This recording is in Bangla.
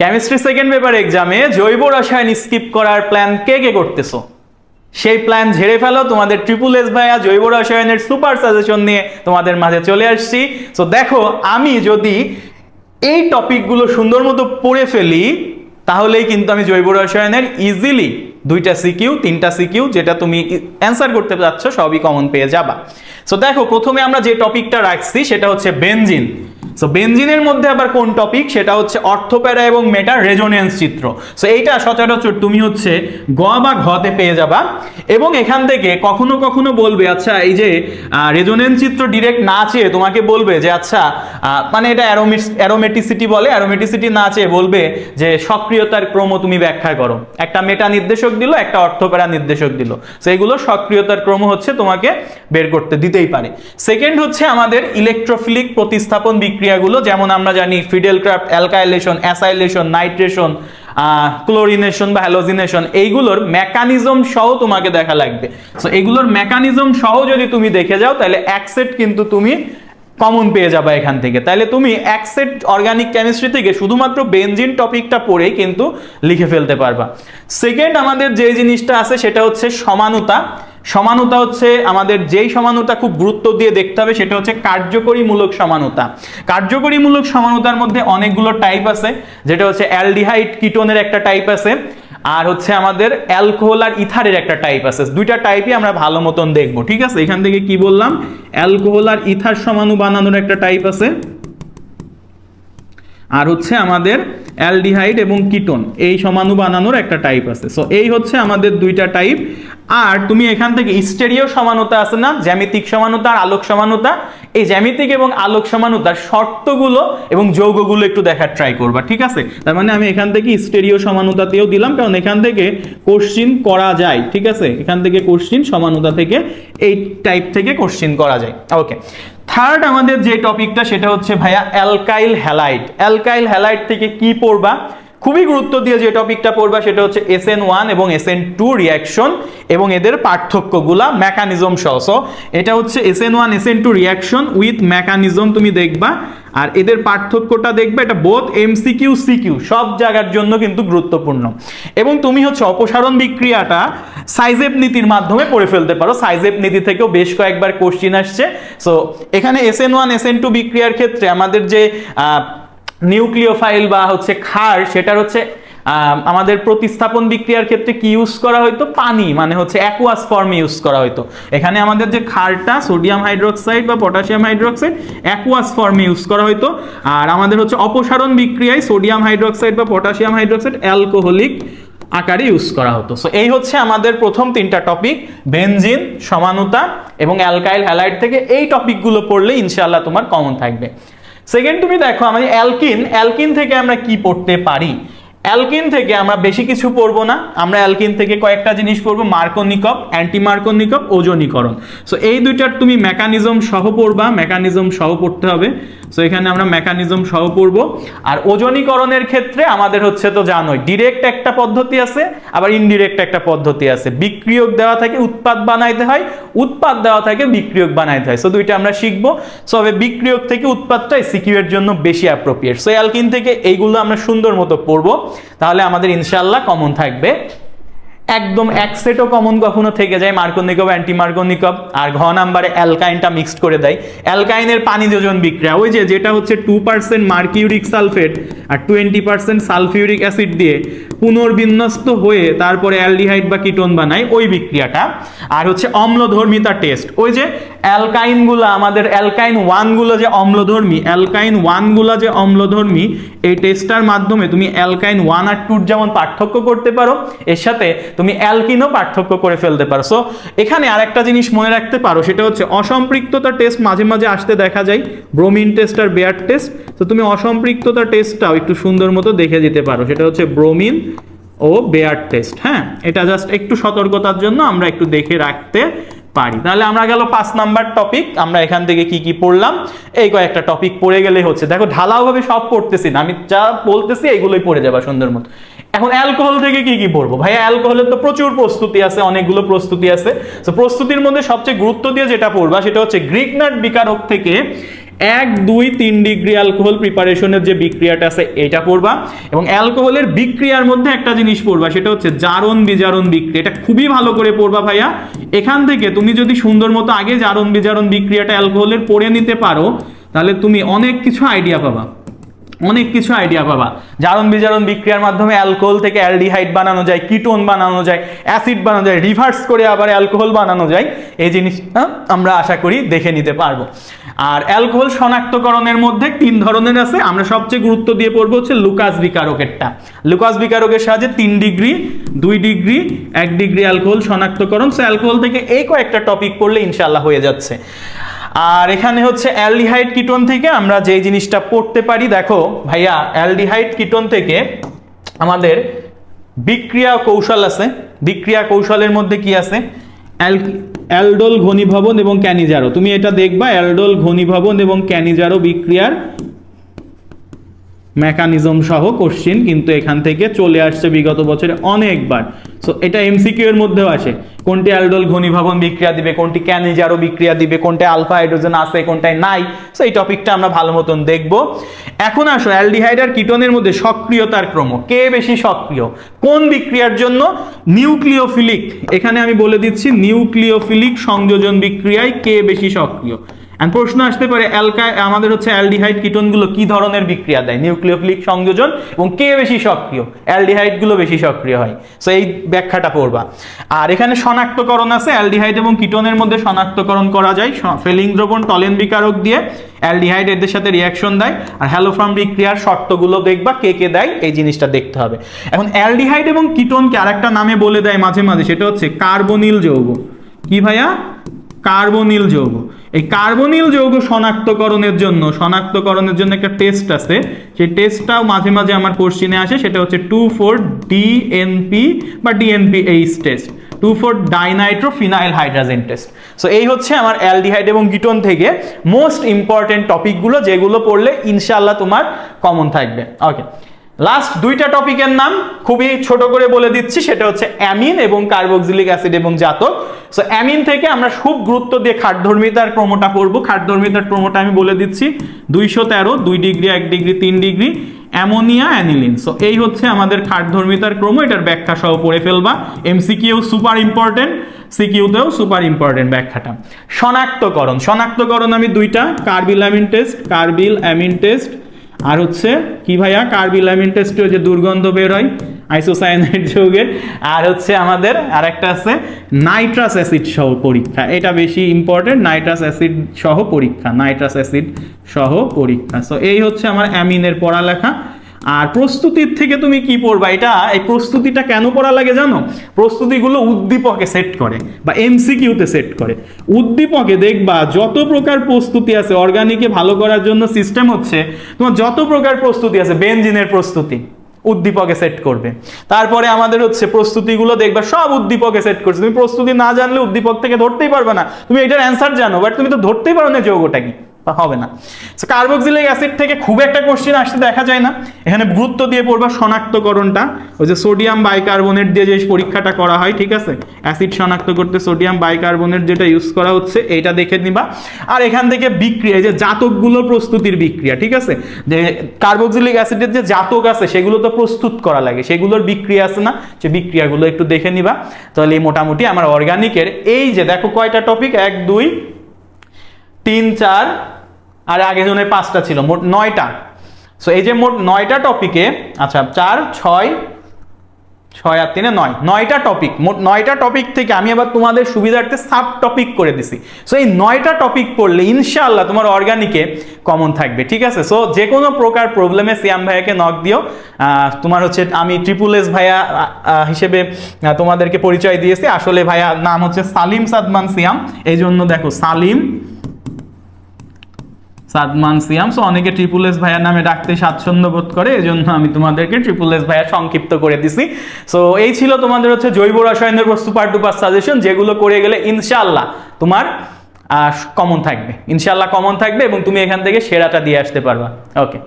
কেমিস্ট্রি সেকেন্ড পেপার এক্সামে জৈব রসায়ন স্কিপ করার প্ল্যান কে কে করতেছো? সেই প্ল্যান ঝেড়ে ফেলো, তোমাদের ট্রিপুল এস ভাইয়া জৈব রসায়নের সুপার সাজেশন নিয়ে তোমাদের মাঝে চলে আসছি। সো দেখো, আমি যদি এই টপিকগুলো সুন্দর মতো পড়ে ফেলি, তাহলেই কিন্তু আমি জৈব রসায়নের ইজিলি দুইটা সিকিউ তিনটা সিকিউ যেটা তুমি অ্যান্সার করতে যাচ্ছ সবই কমন পেয়ে যাবা। সো দেখো, প্রথমে আমরা যে টপিকটা রাখছি, সেটা হচ্ছে বেনজিন সো বেনজিনের মধ্যে আবার কোন টপিক সেটা হচ্ছে অর্থপ্যারা এবং মেটার রেজোনেন্স চিত্র। সো এইটা সচরাচর তুমি হচ্ছে গ বা ঘতে পেয়ে যাবা এবং এখান থেকে কখনো কখনো বলবে আচ্ছা এই যে রেজোনেন্স চিত্র ডিরেক্ট না চেয়ে তোমাকে বলবে যে আচ্ছা মানে এটা অ্যারোমেটিসিটি বলে অ্যারোমেটিসিটি না চেয়ে বলবে যে, সক্রিয়তার ক্রম তুমি ব্যাখ্যা করো। একটা মেটা নির্দেশক দিল, একটা অর্থপ্যারা নির্দেশক দিল। সো এগুলো সক্রিয়তার ক্রম হচ্ছে তোমাকে বের করতে দিতেই পারে। সেকেন্ড হচ্ছে আমাদের ইলেকট্রোফিলিক প্রতিস্থাপন বিক্রিয়াগুলো যেমন আমরা জানি Friedel Crafts alkylation, acylation, nitration chlorination বা হ্যালোজিনেশন, এইগুলোর মেকানিজম সহ তোমাকে দেখা লাগবে। সো এগুলোর মেকানিজম সহ যদি তুমি দেখে যাও, তাহলে এক সেট কিন্তু তুমি কমন পেয়ে যাবে এখান থেকে। তাহলে তুমি এক সেট অর্গানিক কেমিস্ট্রি থেকে শুধুমাত্র বেনজিন টপিকটা পড়েই কিন্তু লিখে ফেলতে পারবা। সেকেন্ড আমাদের যে জিনিসটা আছে, সেটা হচ্ছে সমানতা। সমানতা হচ্ছে আমাদের যেই সমানতা খুব গুরুত্ব দিয়ে দেখতে হবে, সেটা হচ্ছে কার্যকরীমূলক সমানতা। কার্যকরীমূলক সমানতার মধ্যে অনেকগুলো টাইপ আছে, যেটা হচ্ছে অ্যালডিহাইড কিটোনের একটা টাইপ আছে, আর হচ্ছে আমাদের অ্যালকোহল আর ইথারের একটা টাইপ আছে। দুইটা টাইপই আমরা ভালো মতন দেখব, ঠিক আছে? এখান থেকে কি বললাম? অ্যালকোহল আর ইথার সমানু বানানোর একটা টাইপ আছে। আর হচ্ছে আমাদের অ্যালডিহাইড এবং কিটোন, এই সমানু বানানোর একটা টাইপ আছে। সো এই হচ্ছে আমাদের দুইটা টাইপ আর তুমি এখান থেকে স্টেরিও সমানতা আছে না? জ্যামিতিক সমানতা আর আলোক সমানতা। এই জ্যামিতিক এবং আলোক সমানতার শর্তগুলো এবং যৌগগুলো একটু দেখার ট্রাই করবা, ঠিক আছে? তার মানে আমি এখান থেকে স্টেরিও সমানতাতেও দিলাম, কারণ এখান থেকে কোশ্চিন করা যায়, ঠিক আছে? এখান থেকে কোশ্চিন সমানতা থেকে এই টাইপ থেকে কোশ্চিন করা যায় ওকে থার্ড আমাদের যে টপিকটা সেটা হচ্ছে ভাইয়া অ্যালকাইল হ্যালাইট। অ্যালকাইল হ্যালাইট থেকে কি পড়বা? খুবই গুরুত্ব দিয়ে যে টপিকটা পড়বা সেটা হচ্ছে এস এন ওয়ান এবং এস এন টু রিয়াকশন এবং এদের পার্থক্যগুলা মেকানিজম সহ। So, এটা হচ্ছে S N one S N two reaction with mechanism তুমি দেখবা। আর এদের পার্থক্যটা দেখবে এটা বোধ এমসিকিউ সিকিউ সব জায়গার জন্য কিন্তু গুরুত্বপূর্ণ। এবং তুমি হচ্ছে অপসারণ বিক্রিয়াটা সাইজেপ নীতির মাধ্যমে পড়ে ফেলতে পারো। সাইজেব নীতি থেকেও বেশ কয়েকবার কোশ্চিন আসছে। সো এখানে S N one S N two বিক্রিয়ার ক্ষেত্রে আমাদের যে নিউক্লিওফাইল বা হচ্ছে ক্ষার, সেটার হচ্ছে আমাদের প্রতিস্থাপন বিক্রিয়ার ক্ষেত্রে কি ইউজ করা হয়তো পানি মানে হচ্ছে অ্যাকুয়াস ফর্মে ইউজ করা হয়তো এখানে আমাদের যে ক্ষারটা সোডিয়াম হাইড্রোক্সাইড বা পটাশিয়াম হাইড্রোক্সাইড অ্যাকুয়াস ফর্মে ইউজ করা হয়তো আর আমাদের হচ্ছে অপসারণ বিক্রিয়ায় সোডিয়াম হাইড্রোক্সাইড বা পটাশিয়াম হাইড্রোক্সাইড অ্যালকোহলিক আকারে ইউজ করা হতো। সো এই হচ্ছে আমাদের প্রথম তিনটা টপিক বেনজিন সমানুতা এবং অ্যালকাইল হ্যালাইড থেকে এই টপিকগুলো পড়লে ইনশাআল্লাহ তোমার কমন থাকবে। সেকেন্ড তুমি দেখো, আমি অ্যালকিন অ্যালকিন থেকে আমরা কি পড়তে পারি? অ্যালকিন থেকে আমরা বেশি কিছু পড়ব না। আমরা অ্যালকিন থেকে কয়েকটা জিনিস পড়ব, মার্কোনিকপ অ্যান্টি মার্কোনিকপ ওজনীকরণ। সো এই দুইটার তুমি মেকানিজম সহ পড়বা মেকানিজম সহ পড়তে হবে। সো এখানে আমরা মেকানিজম সহ পড়ব। আর ওজনীকরণের ক্ষেত্রে আমাদের হচ্ছে তো জানোই ডিরেক্ট একটা পদ্ধতি আছে, আবার ইনডিরেক্ট একটা পদ্ধতি আছে। বিক্রিয়ক দেওয়া থাকে, উৎপাদ বানাইতে হয়, উৎপাদ দেওয়া থাকে, বিক্রিয়ক বানাইতে হয়। সো দুইটা আমরা শিখব। সো হবে বিক্রিয়ক থেকে উৎপাদটাই সিকিউ এর জন্য বেশি অ্যাপ্রোপ্রিয়েট সো অ্যালকিন থেকে এইগুলো আমরা সুন্দর মতো পড়ব। তাহলে আমাদের ইনশাল্লাহ কমন থাকবে। একদম এক সেটও কমন কখনো থেকে যায় মার্কোনিকব অ্যান্টি মার্কোনিকব আর ঘ নাম্বারে অ্যালকাইনটা মিক্সড করে দেয়। অ্যালকাইনের পানি যোজন বিক্রিয়া, ওই যে যেটা হচ্ছে টু পার্সেন্ট মার্কিউরিক সালফেট আর টোয়েন্টি পার্সেন্ট সালফিউরিক অ্যাসিড দিয়ে পুনর্বিন্যস্ত হয়ে তারপরে অ্যালডিহাইড বা কিটোন বানায়, ওই বিক্রিয়াটা। আর হচ্ছে অম্লধর্মিতা টেস্ট ওই যে অ্যালকাইনগুলো, আমাদের অ্যালকাইন ওয়ানগুলো যে অম্লধর্মী, অ্যালকাইন ওয়ানগুলো যে অম্লধর্মী, এই টেস্টটার মাধ্যমে তুমি অ্যালকাইন ওয়ান আর টুর যেমন পার্থক্য করতে পারো, এর সাথে তুমি অ্যালকিনও পার্থক্য করে ফেলতে পারো। সো এখানে আরেকটা জিনিস মনে রাখতে পারো, সেটা হচ্ছে অসম্পৃক্ততা টেস্ট মাঝে মাঝে আসতে দেখা যায় ব্রোমিন টেস্ট আর বেয়ার টেস্ট তো তুমি অসম্পৃক্ততা টেস্টটাও একটু সুন্দর মতো দেখে দিতে পারো, সেটা হচ্ছে ব্রোমিন ও বেয়ার টেস্ট হ্যাঁ? এটা জাস্ট একটু সতর্কতার জন্য আমরা একটু দেখে রাখতে পারি। তাহলে আমরা গেল পাঁচ নাম্বার টপিক আমরা এখান থেকে কি কি পড়লাম? এই কয়েকটা টপিক পড়ে গেলে হচ্ছে। দেখো, ঢালাওভাবে সব পড়তেছি না, আমি যা বলতেছি এইগুলোই পড়ে যাবা সুন্দর মতো। এখন অ্যালকোহল থেকে কি কি পড়ব? ভাই অ্যালকোহলের তো প্রচুর প্রস্তুতি আছে, অনেকগুলো প্রস্তুতি আছে। তো প্রস্তুতির মধ্যে সবচেয়ে গুরুত্ব দিয়ে যেটা পড়বা, সেটা হচ্ছে গ্রিক নাট বিকারক থেকে এক, দুই, তিন ডিগ্রি অ্যালকোহল প্রিপারেশনের যে বিক্রিয়াটা আছে, এটা পড়বা। এবং অ্যালকোহলের বিক্রিয়ার মধ্যে একটা জিনিস পড়বা, সেটা হচ্ছে জারণ বিজারণ বিক্রিয়া। এটা খুবই ভালো করে পড়বা ভাইয়া। এখান থেকে তুমি যদি সুন্দর মতো আগে জারণ বিজারণ বিক্রিয়াটা অ্যালকোহলের পড়ে নিতে পারো, তাহলে তুমি অনেক কিছু আইডিয়া পাবা। অনেক কিছু আইডিয়া পাবা। জারণ বিজারণ বিক্রিয়ার মাধ্যমে অ্যালকোহল থেকে অ্যালডিহাইড বানানো যায় কিটোন বানানো যায় অ্যাসিড বানানো যায় রিভার্স করে আবার অ্যালকোহল বানানো যায়। এই জিনিসটা আমরা আশা করি দেখে নিতে পারব। আর অ্যালকোহল শনাক্তকরণের মধ্যে তিন ধরনের আছে। আমরা সবচেয়ে গুরুত্ব দিয়ে পড়ব হচ্ছে লুকাস বিকারকেরটা। লুকাস বিকারকের সাহায্যে তিন ডিগ্রি, দুই ডিগ্রি, এক ডিগ্রি অ্যালকোহল শনাক্তকরণ। সো অ্যালকোহল থেকে এই কয়েকটা টপিক পড়লে ইনশাল্লাহ হয়ে যাচ্ছে। আর এখানে হচ্ছে অ্যালডিহাইড কিটোন থেকে আমরা যে জিনিসটা পড়তে পারি, দেখো ভাইয়া, অ্যালডিহাইড কিটোন থেকে আমাদের বিক্রিয়া কৌশল আছে। বিক্রিয়া কৌশলের মধ্যে কি আছে? অ্যাল- অ্যালডোল ঘনীভবন এবং ক্যানিজারো। তুমি এটা দেখবা, অ্যালডোল ঘনীভবন এবং ক্যানিজারো বিক্রিয়ার মেকানিজম সহ কোশ্চিন কিন্তু এখান থেকে চলে আসছে বিগত বছরে অনেকবার। সো এটা এমসিকিউ এর মধ্যেও আসে। কোনটি অ্যালডোল ঘনীভবন বিক্রিয়া দিবে, কোনটি ক্যানিজারো বিক্রিয়া দিবে, কোনটা আলফা হাইড্রোজেন আছে কোনটায় নাই। সো এই টপিকটা আমরা ভালো মতন দেখব। এখন আসো অ্যালডিহাইড আর কিটোনের মধ্যে সক্রিয়তার ক্রম। কে বেশি সক্রিয়? কোন বিক্রিয়ার জন্য? নিউক্লিওফিলিক। এখানে আমি বলে দিচ্ছি, নিউক্লিওফিলিক সংযোজন বিক্রিয়ায় কে বেশি সক্রিয়? And প্রশ্ন আসতে পারে অ্যালকা আমাদের হচ্ছে অ্যালডিহাইড কিটোনগুলো কি ধরনের বিক্রিয়া দেয়? নিউক্লিওফিলিক সংযোজন এবং কে বেশি সক্রিয়? অ্যালডিহাইডগুলো বেশি সক্রিয় হয়। সো এই ব্যাখ্যাটা পড়বা। আর এখানে শনাক্তকরণ আছে অ্যালডিহাইড এবং কিটোনের মধ্যে শনাক্তকরণ করা যায়। ফেলিং দ্রবণ, টলেন বিকারক দিয়ে অ্যালডিহাইড এদের সাথে রিয়াকশন দেয়। আর হ্যালোফ্রাম বিক্রিয়ার শর্তগুলো দেখবা, কে কে দেয়, এই জিনিসটা দেখতে হবে। এখন অ্যালডিহাইড এবং কিটোনকে আরেকটা নামে বলে দেয় মাঝে মাঝে, সেটা হচ্ছে কার্বনিল যৌগ। কি ভাইয়া? কার্বনিল যৌগ। এই কার্বনিল যৌগ শনাক্তকরণের জন্য শনাক্তকরণের জন্য একটা টেস্ট আছে। সেই টেস্টটাও মাঝে মাঝে আমার কোশ্চিনে আসে, সেটা হচ্ছে টু ফোর ডিএনপি বা DNP H test two four dinitro phenyl hydrazine test so এই হচ্ছে আমার অ্যালডিহাইড এবং গিটন থেকে মোস্ট ইম্পর্টেন্ট টপিকগুলো যেগুলো পড়লে ইনশাল্লাহ তোমার কমন থাকবে। ওকে লাস্ট দুইটা টপিকের নাম খুবই ছোট করে বলে দিচ্ছি, সেটা হচ্ছে অ্যামিন এবং কার্বক্সিলিক অ্যাসিড এবং জাতক। সো অ্যামিন থেকে আমরা খুব গুরুত্ব দিয়ে খাটধর্মিতার ক্রমটা পড়ব খাটধর্মিতার ক্রমটা আমি বলে দিচ্ছি, দুইশো তেরো, দুই ডিগ্রি, এক ডিগ্রি, তিন ডিগ্রি, অ্যামোনিয়া, অ্যানিলিন। সো এই হচ্ছে আমাদের খাটধর্মিতার ক্রম এটার ব্যাখ্যা সহ পড়ে ফেলবা। এমসিকিউ সুপার ইম্পর্টেন্ট সিকিউতেও সুপার ইম্পর্টেন্ট ব্যাখ্যাটা। শনাক্তকরণ শনাক্তকরণ আমি দুইটা carbylamine test carbylamine test আর হচ্ছে কি ভাইয়া? কার্বিলামিন টেস্ট টেস্টে যে দুর্গন্ধ বের হয় আইসোসায়ানাইড যৌগের। আর হচ্ছে আমাদের আর একটা আছে নাইট্রাস অ্যাসিড সহ পরীক্ষা। এটা বেশি ইম্পর্টেন্ট নাইট্রাস অ্যাসিড সহ পরীক্ষা নাইট্রাস অ্যাসিড সহ পরীক্ষা। সো এই হচ্ছে আমার অ্যামিনের পড়ালেখা। আর প্রস্তুতির থেকে তুমি কি পড়বা? এটা, এই প্রস্তুতিটা কেন পড়া লাগে জানো? প্রস্তুতিগুলো উদ্দীপকে সেট করে বা এমসিকিউতে সেট করে। উদ্দীপকে দেখবা, যত প্রকার প্রস্তুতি আছে অর্গানিকে ভালো করার জন্য সিস্টেম হচ্ছে, তোমার যত প্রকার প্রস্তুতি আছে বেঞ্জিনের প্রস্তুতি উদ্দীপকে সেট করবে। তারপরে আমাদের হচ্ছে প্রস্তুতিগুলো দেখবা, সব উদ্দীপকে সেট করছে। তুমি প্রস্তুতি না জানলে উদ্দীপক থেকে ধরতেই পারবে না। তুমি এটার অ্যান্সার জানো বাট তুমি তো ধরতেই পারো না যৌগটা কি। হবে না। কার্বক্সিলিক অ্যাসিড থেকে খুব একটা কোশ্চেন আসতে দেখা যায় না। এখানে গুরুত্ব দিয়ে পড়বা শনাক্তকরণটা। ওই যে সোডিয়াম বাইকার্বনেট দিয়ে যে পরীক্ষাটা করা হয়, ঠিক আছে? অ্যাসিড শনাক্ত করতে সোডিয়াম বাইকার্বনেট যেটা ইউজ করা হচ্ছে, এইটা দেখে নিবা। আর এখান থেকে বিক্রিয়া যে জাতকগুলোর প্রস্তুতির বিক্রিয়া, ঠিক আছে? যে কার্বক্সিলিক অ্যাসিডের যে জাতক আছে, সেগুলো তো প্রস্তুত করা লাগে, সেগুলোর বিক্রিয়া আছে না? যে বিক্রিয়াগুলো একটু দেখে নিবা। তাহলে মোটামুটি আমার অর্গানিকের এই যে, দেখো কয়টা টপিক এক, দুই, তিন, চার আর আগে জনের পাঁচটা ছিল, মোট নয়টা। সো এই যে মোট নয়টা টপিকে আচ্ছা চার, ছয় ছয় আর তিনে নয়, নয়টা টপিক মোট নয়টা টপিক থেকে আমি আবার তোমাদের সুবিধার্থে সাব টপিক করে দিছি। সো এই নয়টা টপিক পড়লে ইনশাআল্লাহ তোমার অর্গানিকে কমন থাকবে, ঠিক আছে? সো যে কোনো প্রকার প্রবলেমে সিয়াম ভাইয়াকে নক দিও তোমার হচ্ছে আমি ট্রিপুল এস ভাইয়া হিসেবে তোমাদেরকে পরিচয় দিয়েছি। আসলে ভাইয়া নাম হচ্ছে সালিম সাদমান সিয়াম এই জন্য দেখো, সালিম সাদমান সিয়াম। সো অনেকে ট্রিপুল এস ভাইয়ার নামে ডাকতে স্বাচ্ছন্দ্য বোধ করে এই জন্য আমি তোমাদেরকে ট্রিপুল এস ভাইয়া সংক্ষিপ্ত করে দিছি। সো এই ছিল তোমাদের হচ্ছে জৈব রসায়নের টু পার্ট সাজেশন যেগুলো করে গেলে ইনশাল্লাহ তোমার কমন থাকবে। ইনশাল্লাহ কমন থাকবে এবং তুমি এখান থেকে সেরাটা দিয়ে আসতে পারবা। ওকে